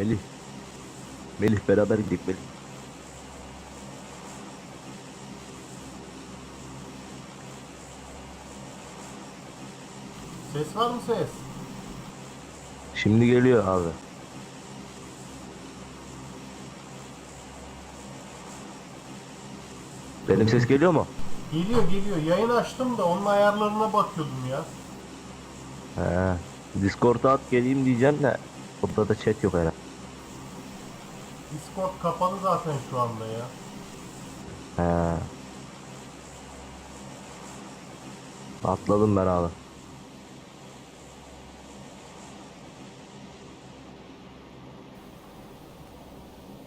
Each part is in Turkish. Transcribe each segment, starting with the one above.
Melih. Melih beraber gidelim Melih. Ses var mı ses? Şimdi geliyor abi. Benim ses geliyor mu? Geliyor geliyor. Yayın açtım da onun ayarlarına bakıyordum ya. He. Discord'a at geleyim diyeceğim de burada da chat yok herhalde. Discord kapalı zaten şu anda ya. He. Atladım ben abi.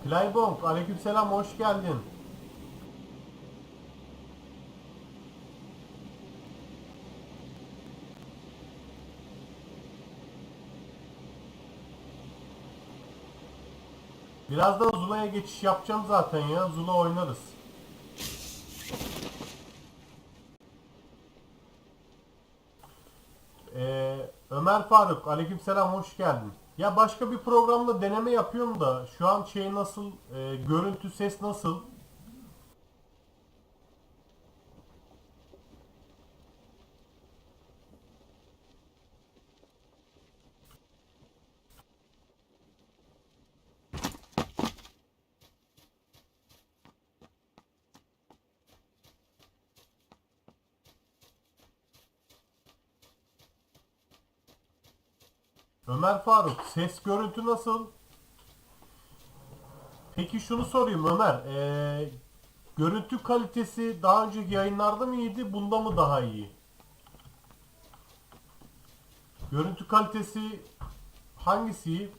Playbonk aleykümselam hoş geldin. Birazdan Zula'ya geçiş yapacağım zaten ya. Zula oynarız. Ee, Ömer Faruk aleykümselam hoş geldin. Ya başka bir programda deneme yapıyorum da şu an şey nasıl, e, görüntü ses nasıl? Ömer Faruk ses görüntü nasıl? Peki şunu sorayım Ömer. ee, görüntü kalitesi daha önceki yayınlarda mı iyiydi? Bunda mı daha iyi? Görüntü kalitesi hangisi iyi?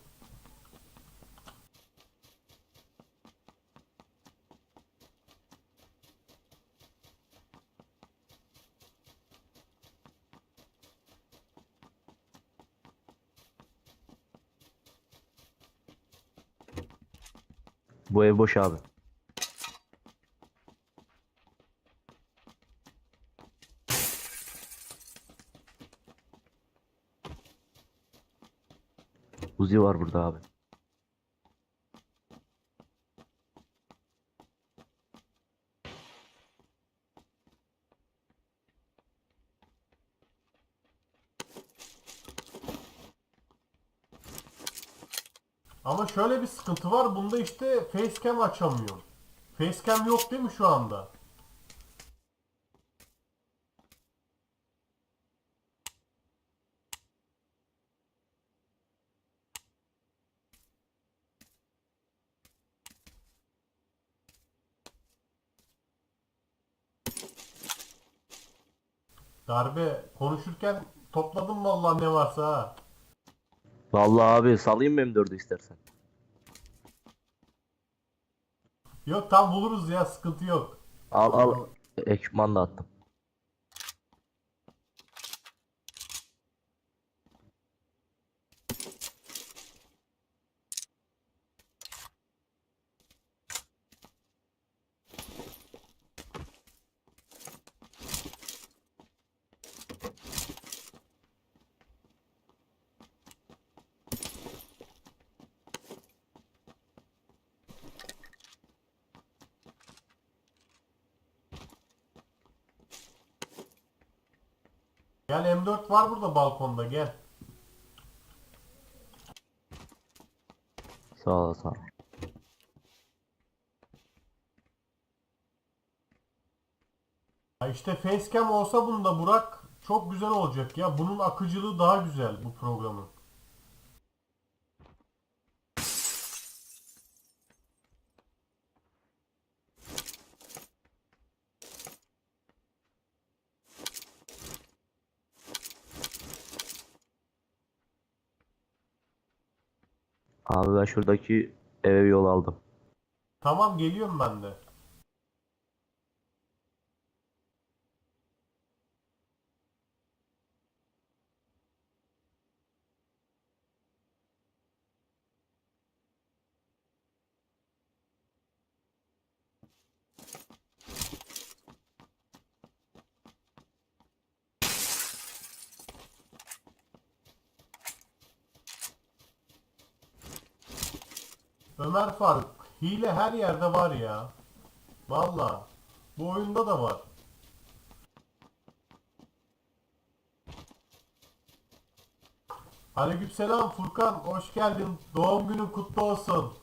Bu ev boş abi. Uzi var burada abi. Ama şöyle bir sıkıntı var. Bunda işte facecam açamıyorum. Facecam yok değil mi şu anda? Darbe konuşurken topladım vallahi ne varsa ha. Vallahi abi salayım mı M4'ü istersen. Yok tam buluruz ya sıkıntı yok. Al al. Ekipman da attım. Gel M4 var burada balkonda gel. Sağ ol sağ ol. Ha işte facecam olsa bunda Burak çok güzel olacak ya. Bunun akıcılığı daha güzel bu programın. Abi ben şuradaki eve yol aldım. Tamam geliyorum ben de. Ömer Faruk, hile her yerde var ya. Valla. Bu oyunda da var. Aleykümselam Furkan, hoş geldin. Doğum günün kutlu olsun.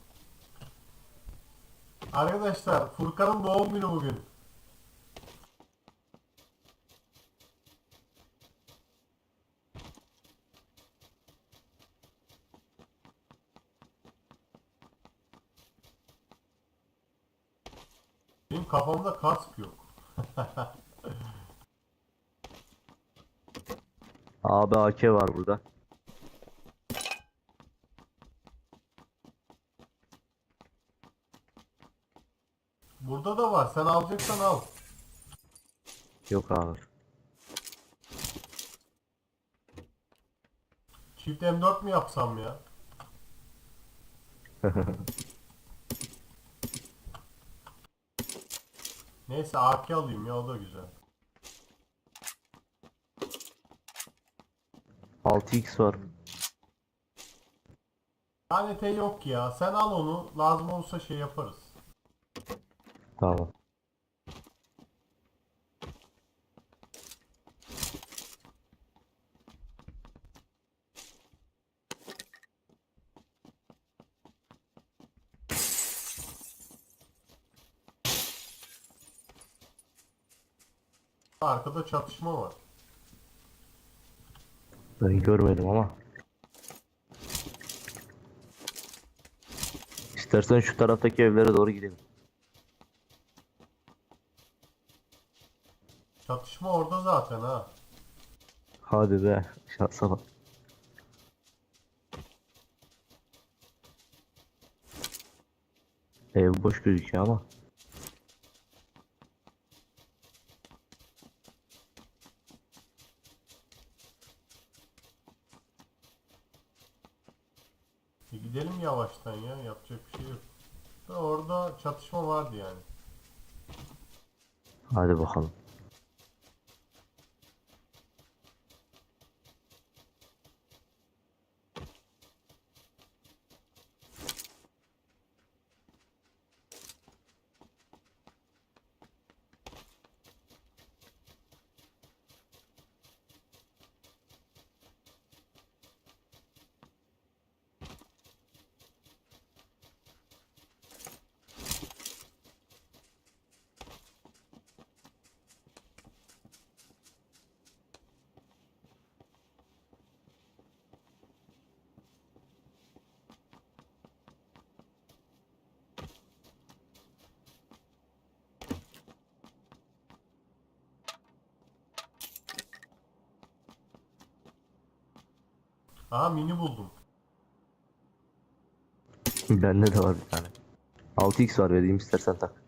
Arkadaşlar, Furkan'ın doğum günü bugün. Benim kafamda kask yok. Abi AK var burada. Burada da var. Sen alacaksan al. Yok abi. Çift M4 mi yapsam ya? Neyse AK alayım ya o da güzel. 6x var. Lanete yok ya. Sen al onu. Lazım olursa şey yaparız. Tamam. Arkada çatışma var. Ben görmedim ama. İstersen şu taraftaki evlere doğru gidelim. Çatışma orada zaten ha. Hadi be. Şansa bak. Ev boş gözüküyor ama. E gidelim yavaştan ya. Yapacak bir şey yok. Da orada çatışma vardı yani. Hadi bakalım. Aha mini buldum. Bende de var bir tane. 6x var vereyim istersen tak.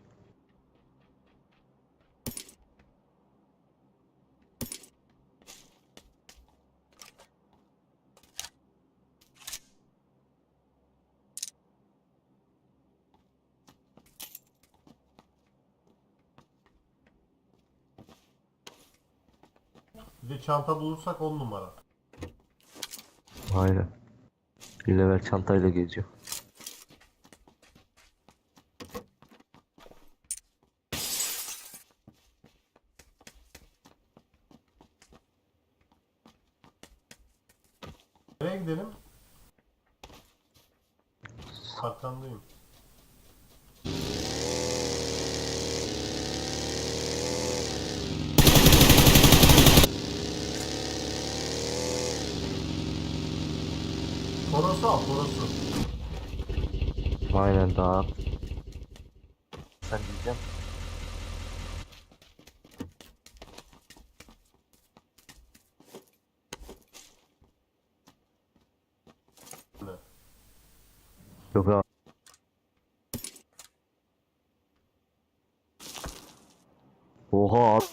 Bir de çanta bulursak 10 numara. Aynen. Bir level çantayla geziyor. Nereye gidelim? Arkandayım. Al, Torosu. Aynen daha. Sen diyeceğim. Yok abi. Oha abi.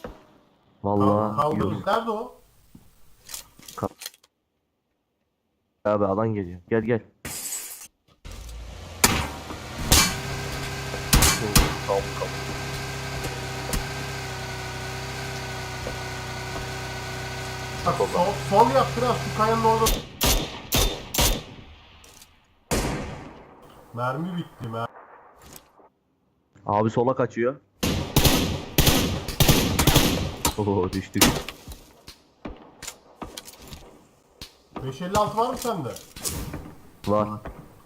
Vallahi Kaldırın. yok. Nerede o? Abi alan geliyor. Gel gel. Bak sol, sol yap biraz şu kayanın orada. Mermi bitti. Mer Abi sola kaçıyor. Oo düştük. 556 var mı sende? Var.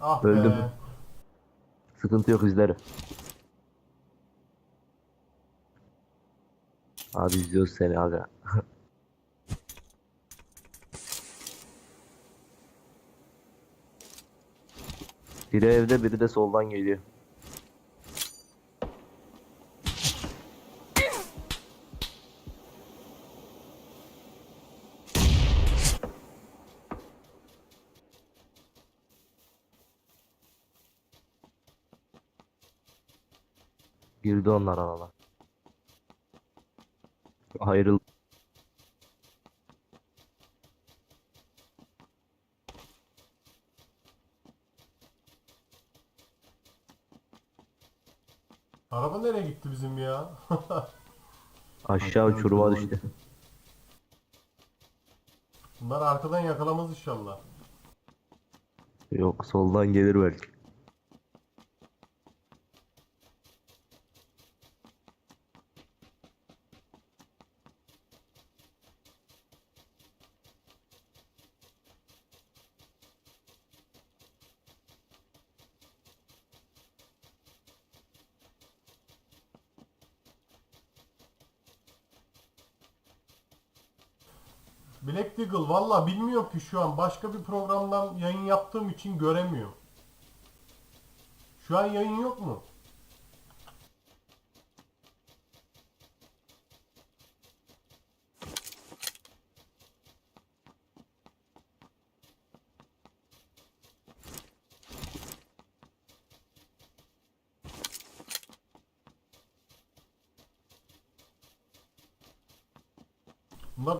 Ah Öldüm. be. Sıkıntı yok izlerim. Abi izliyoruz seni aga. biri evde biri de soldan geliyor. Girdi onlar alana. Ayrıl. Araba nereye gitti bizim ya? Aşağı uçuruma düştü. Bunlar arkadan yakalamaz inşallah. Yok soldan gelir belki. Black Deagle valla bilmiyorum ki şu an başka bir programdan yayın yaptığım için göremiyorum. Şu an yayın yok mu?